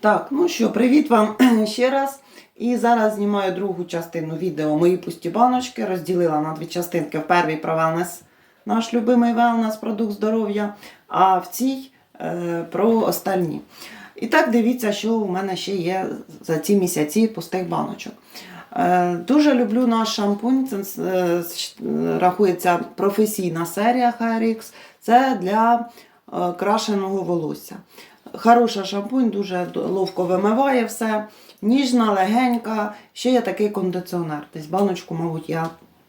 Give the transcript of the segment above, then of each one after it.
Так, ну що, привіт вам ще раз. І зараз знімаю другу частину відео Мої пусті баночки. Розділила на дві частинки. В першій про велнес, наш любимий велнес, продукт здоров'я, а в цій е, про остальні. І так дивіться, що у мене ще є за ці місяці пустих баночок. Е, Дуже люблю наш шампунь. Це е, рахується професійна серія HRX. Це для е, крашеного волосся. Хороша шампунь, дуже ловко вимиває все. Ніжна, легенька. Ще є такий кондиціонер. Десь баночку, мабуть, я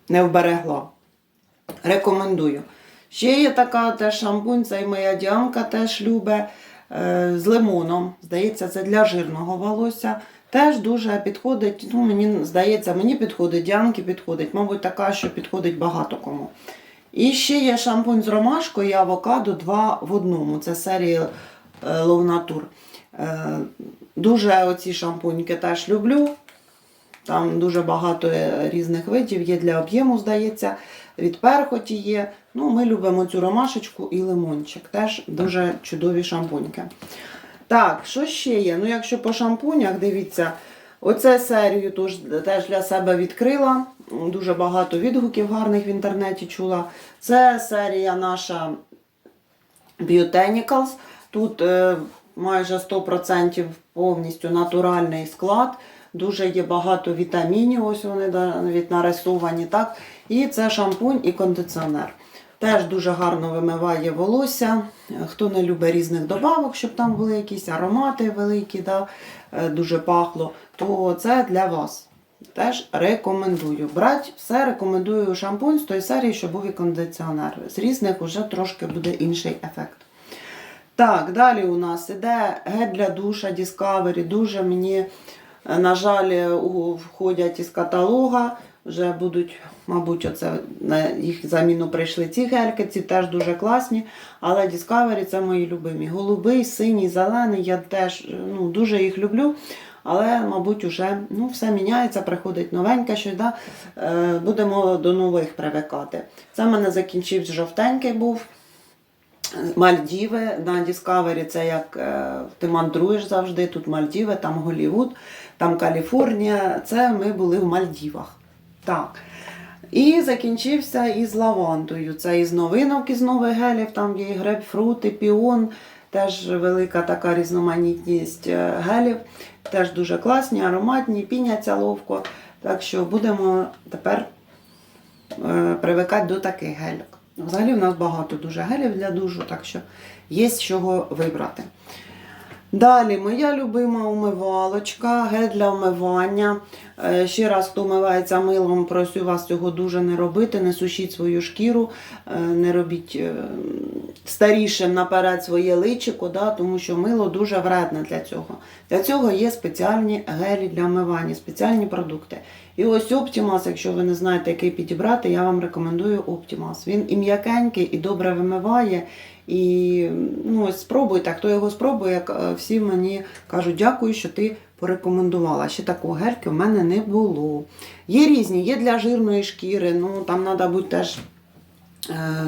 не вберегла. Рекомендую. Ще є така теж шампунь, це і моя діанка теж любить е, з лимоном. Здається, це для жирного волосся. Теж дуже підходить. Ну, мені здається, мені підходить, діанки підходить. Мабуть, така, що підходить багато кому. І ще є шампунь з ромашкою і авокадо два в одному. Це серія е, Love Nature. Е, Дуже оці шампуньки теж люблю. Там дуже багато е, різних видів є для об'єму, здається. Від перхоті є. Ну, ми любимо цю ромашечку і лимончик. Теж дуже чудові шампуньки. Так, що ще є? Ну, якщо по шампунях, дивіться, оце серію теж для себе відкрила. Дуже багато відгуків гарних в інтернеті чула. Це серія наша Biotenicals. Тут е, майже 100% повністю натуральний склад. Дуже є багато вітамінів, ось вони навіть нарисовані. Так? І це шампунь і кондиціонер. Теж дуже гарно вимиває волосся. Хто не любить різних добавок, щоб там були якісь аромати великі, да, е, дуже пахло, то це для вас. Теж рекомендую. Брати все рекомендую шампунь з тої серії, що був і кондиціонер. З різних вже трошки буде інший ефект. Так, далі у нас іде гель для душа Discovery. Дуже мені, е, на жаль, е, входять із каталога. Вже будуть, мабуть, оце на їх заміну прийшли ці гельки, ці теж дуже класні. Але Discovery це мої любимі. Голубий, синій, зелений. Я теж е, ну, дуже їх люблю. Але, мабуть, уже ну, все міняється, приходить новеньке щось. Да? Будемо до нових привикати. Це в мене закінчився жовтенький був. Мальдіви на Discovery це як е, ти мандруєш завжди. Тут Мальдіви, там Голівуд, там Каліфорнія. Це ми були в Мальдівах. Так. І закінчився із лавандою. Це із новинок, із нових гелів, там є і грейпфрут, і піон. Теж велика така різноманітність е, гелів. Теж дуже класні, ароматні, піняться ловко. Так що будемо тепер е, привикати до таких гельок. Взагалі в нас багато дуже гелів для душу, так що є з чого вибрати. Далі, моя любима умивалочка, гель для вмивання. Е, Ще раз, хто вмивається милом, просю вас цього дуже не робити, не сушіть свою шкіру, е, не робіть е, старішим наперед своє личико, да, тому що мило дуже вредне для цього. Для цього є спеціальні гелі для вмивання, спеціальні продукти. І ось Optimas, якщо ви не знаєте, який підібрати, я вам рекомендую Optimas. Він і м'якенький, і добре вимиває. І ну, ось спробуйте, хто його спробує, як, е, всі мені кажуть, дякую, що ти порекомендувала. Ще такого гельки в мене не було. Є різні, є для жирної шкіри, ну там треба бути теж. е,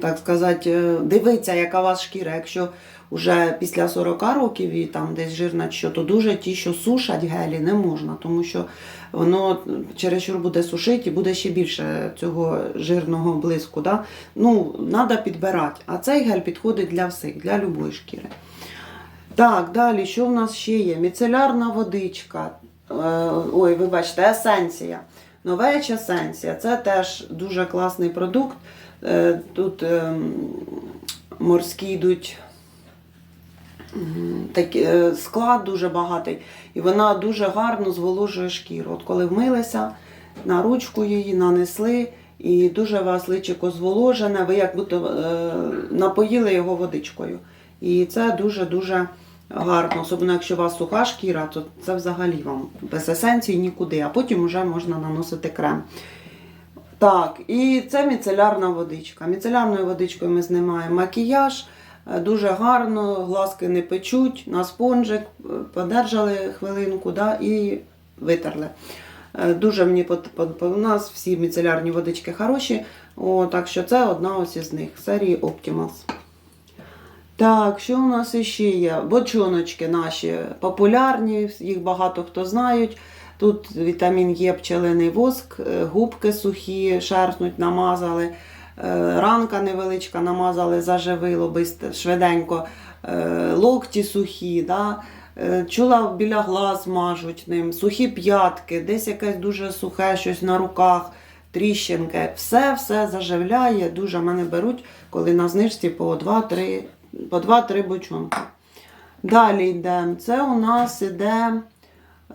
Так сказати, е, дивитися, яка у вас шкіра. Якщо вже після 40 років і там десь жирна, що то дуже ті, що сушать гелі, не можна, тому що воно чересчур буде сушити і буде ще більше цього жирного блиску. Да? Ну, треба підбирати. А цей гель підходить для всіх, для любої шкіри. Так, далі, що в нас ще є? Міцелярна водичка. Е, ой, вибачте, есенція. Новеч есенція. Це теж дуже класний продукт. Е, Тут ем, морські йдуть м, такі, е, склад дуже багатий, і вона дуже гарно зволожує шкіру. От коли вмилися, на ручку її нанесли, і дуже у вас личико зволожене, ви як будто е, напоїли його водичкою. І це дуже-дуже гарно. Особливо, якщо у вас суха шкіра, то це взагалі вам без есенції нікуди, а потім вже можна наносити крем. Так, і це міцелярна водичка. Міцелярною водичкою ми знімаємо макіяж. Е, Дуже гарно, глазки не печуть, на спонжик е, подержали хвилинку да, і витерли. Е, Дуже мені у нас всі міцелярні водички хороші, о, так що це одна ось із них серії Optimals. Так, що у нас іще є? Бочоночки наші популярні, їх багато хто знають. Тут вітамін Є, пчелиний воск, губки сухі, шерстнуть, намазали, ранка невеличка намазали, заживило швиденько, е, локті сухі, да? е, чула біля глаз мажуть ним, сухі п'ятки, десь якесь дуже сухе щось на руках, тріщинки. Все все заживляє, дуже мене беруть, коли на знижці по 2-3 по 2-3 бочонки. Далі йдемо. Це у нас іде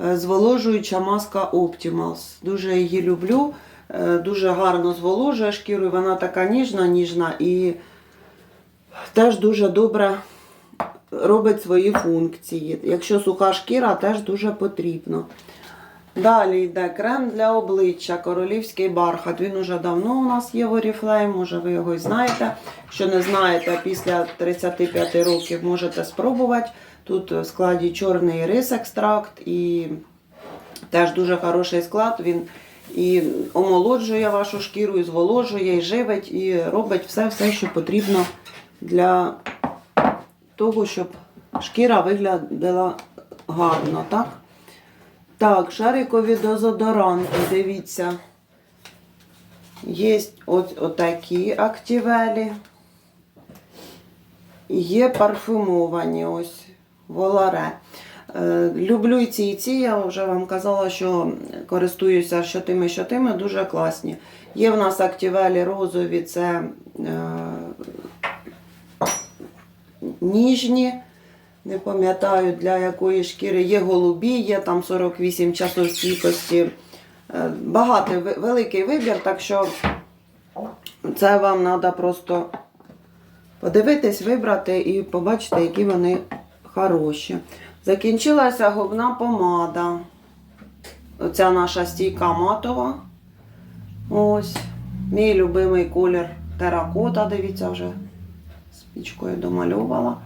е, зволожуюча маска Optimals. Дуже її люблю. Е, Дуже гарно зволожує шкіру. і Вона така ніжна, ніжна і теж дуже добре робить свої функції. Якщо суха шкіра, теж дуже потрібно. Далі йде крем для обличчя, королівський бархат. Він уже давно у нас є в Oriflame, може ви його й знаєте. Якщо не знаєте, після 35 років можете спробувати. Тут в складі чорний рис екстракт і теж дуже хороший склад. Він і омолоджує вашу шкіру, і зволожує, і живить, і робить все, все, що потрібно для того, щоб шкіра виглядала гарно. так? Так, шарикові дезодоранти, дивіться. Є от, отакі активелі. Є парфумовані ось воларе. Е, люблю і ці, і ці. Я вже вам казала, що користуюся що тими, що тими, дуже класні. Є в нас активелі розові, це е, ніжні. Не пам'ятаю для якої шкіри. Є голубі, є там 48 часов стійкості. Е, Багатий великий вибір, так що це вам треба просто подивитись, вибрати і побачити, які вони хороші. Закінчилася губна помада. Оця наша стійка матова. Ось. Мій любимий колір теракота, дивіться, вже спічкою домальовувала.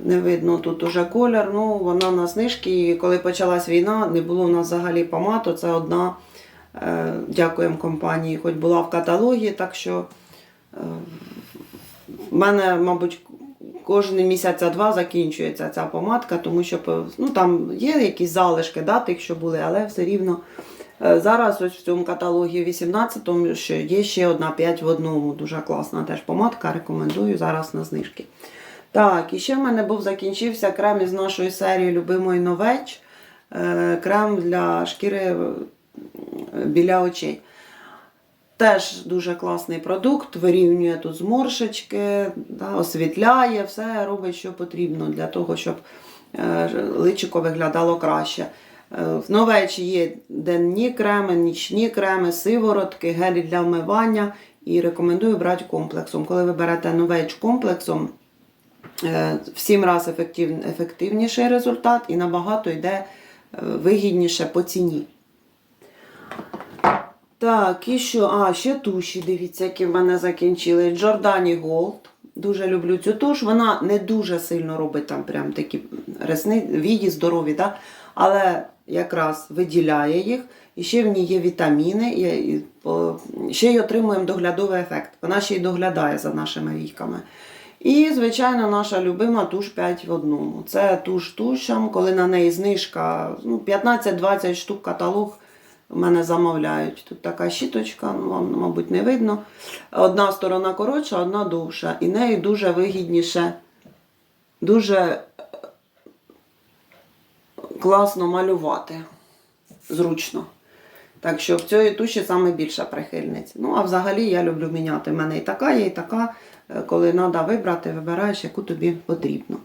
Не видно тут уже колір. Ну, вона на знижки. І коли почалась війна, не було в нас взагалі помад. Це одна. Е, дякуємо компанії, хоч була в каталогі, так що е, в мене, мабуть, кожен місяця два закінчується ця помадка, тому що ну, там є якісь залишки да, тих, що були, але все рівно. Е, Зараз ось в цьому каталогі 18-му що є ще одна 5 в одному. Дуже класна теж помадка. Рекомендую зараз на знижки. Так, і ще в мене був закінчився крем із нашої серії Любимої Новеч. Е, Крем для шкіри е, біля очей. Теж дуже класний продукт, вирівнює тут зморшечки, да, освітляє, все робить, що потрібно для того, щоб е, личико виглядало краще. Е, В новечі є денні креми, нічні креми, сиворотки, гелі для вмивання. І рекомендую брати комплексом. Коли ви берете новеч комплексом, е, в 7 разів ефектив, ефективніший результат і набагато йде вигідніше по ціні. Так, і що? А, ще туші, дивіться, які в мене закінчили. Giordani Gold. Дуже люблю цю туш. Вона не дуже сильно робить там прям такі ресни, віді здорові, да? але якраз виділяє їх. І ще в ній є вітаміни, ще й отримуємо доглядовий ефект. Вона ще й доглядає за нашими війками. І, звичайно, наша любима туш 5 в одному. Це туш тушам, коли на неї знижка ну, 15-20 штук каталог в мене замовляють. Тут така щіточка, ну, вам, мабуть, не видно. Одна сторона коротша, одна довша. І нею дуже вигідніше, дуже е, класно малювати. Зручно. Так що в цій туші саме більша прихильниць. Ну, а взагалі я люблю міняти. У мене і така є, і така. Е, Коли треба вибрати, вибираєш, яку тобі потрібно.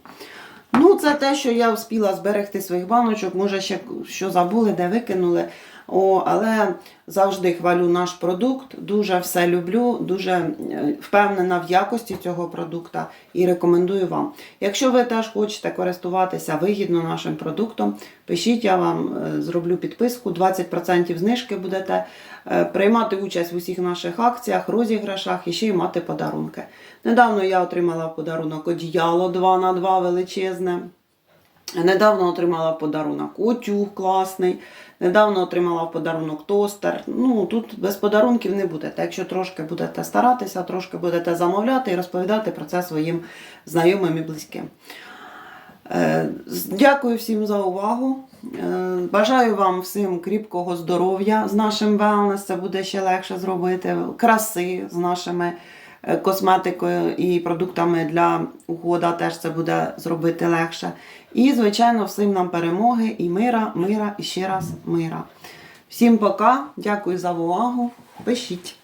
Ну, це те, що я встигла зберегти своїх баночок. Може, ще що забули, де викинули. О, але завжди хвалю наш продукт. Дуже все люблю, дуже е, впевнена в якості цього продукту і рекомендую вам. Якщо ви теж хочете користуватися вигідно нашим продуктом, пишіть, я вам е, зроблю підписку. 20% знижки будете е, приймати участь в усіх наших акціях, розіграшах і ще й мати подарунки. Недавно я отримала подарунок одіяло 2 на 2 величезне. Недавно отримала подарунок утюг класний. Недавно отримала подарунок тостер. Ну, тут без подарунків не будете. Якщо трошки будете старатися, трошки будете замовляти і розповідати про це своїм знайомим і близьким. Е, Дякую всім за увагу. Е, Бажаю вам всім кріпкого здоров'я з нашим wellness. Це буде ще легше зробити. Краси з нашими косметикою і продуктами для ухода теж це буде зробити легше. І, звичайно, всім нам перемоги і мира, мира і ще раз мира. Всім пока. Дякую за увагу. Пишіть.